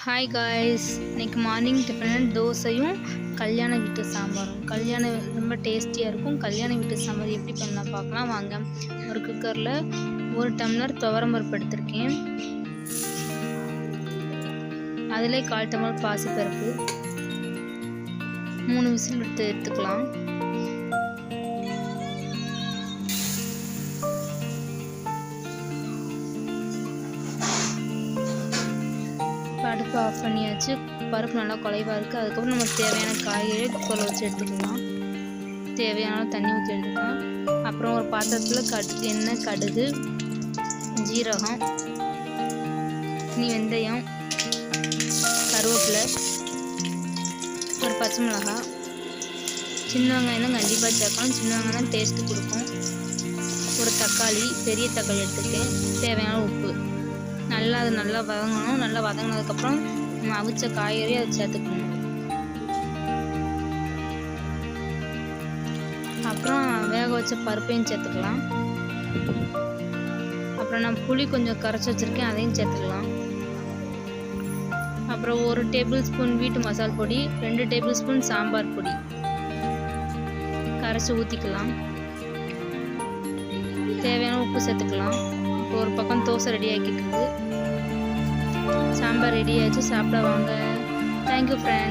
Hi guys இன்னைக்கு morning tiffin தோசையும் கல்யாண வீட்டு சாம்பாரும். கல்யாண ரொம்ப டேஸ்டியாக இருக்கும். கல்யாண வீட்டு சாம்பார் எப்படி பண்ணலாம் பார்க்கலாம். வாங்க. ஒரு குக்கரில் ஒரு டம்ளர் துவரம்பருப்பு எடுத்திருக்கேன். அதில் கால் டம்ளர் பாசிப்பருப்பு. மூணு விசில் எடுத்து எடுத்துக்கலாம். அடுப்பு ஆஃப் பண்ணியாச்சு. பருப்பு நல்லா குலைவாக இருக்குது அதுக்கப்புறம் நமக்கு தேவையான காய்கறி குக்கரில் வச்சு எடுத்துக்கலாம். தேவையான தண்ணி ஊற்றி எடுத்துக்கலாம். அப்புறம் ஒரு பாத்திரத்தில் கடு எண்ணெய் கடுகு ஜீரகம் நீ வெந்தயம் கருவேப்பிலை ஒரு பச்சை மிளகாய் சின்ன வெங்காயம் தான் கண்டிப்பாக சேர்க்கணும். சின்ன வெங்காயம் தான் டேஸ்ட்டு கொடுக்கும். ஒரு தக்காளி பெரிய தக்காளி எடுத்துருக்கேன். தேவையான உப்பு. நல்லா அது நல்லா வதங்கணும். நல்லா வதங்கினதுக்கப்புறம் நம்ம அவிச்ச காய்கறி அதை சேர்த்துக்கணும். அப்புறம் வேக வச்ச பருப்பையும் சேர்த்துக்கலாம். அப்புறம் நான் புளி கொஞ்சம் கரைச்சி வச்சுருக்கேன் அதையும் சேர்த்துக்கலாம். அப்புறம் ஒரு டேபிள் ஸ்பூன் வீட்டு மசால் பொடி ரெண்டு டேபிள் ஸ்பூன் சாம்பார் பொடி. கரைச்சி ஊற்றிக்கலாம் தேவையான உப்பு சேர்த்துக்கலாம். இப்போ ஒரு பக்கம் தோசை ரெடி ஆக்கிட்டு சாம்பார் ரெடி ஆச்சு. சாப்பிட வாங்க. Thank you friends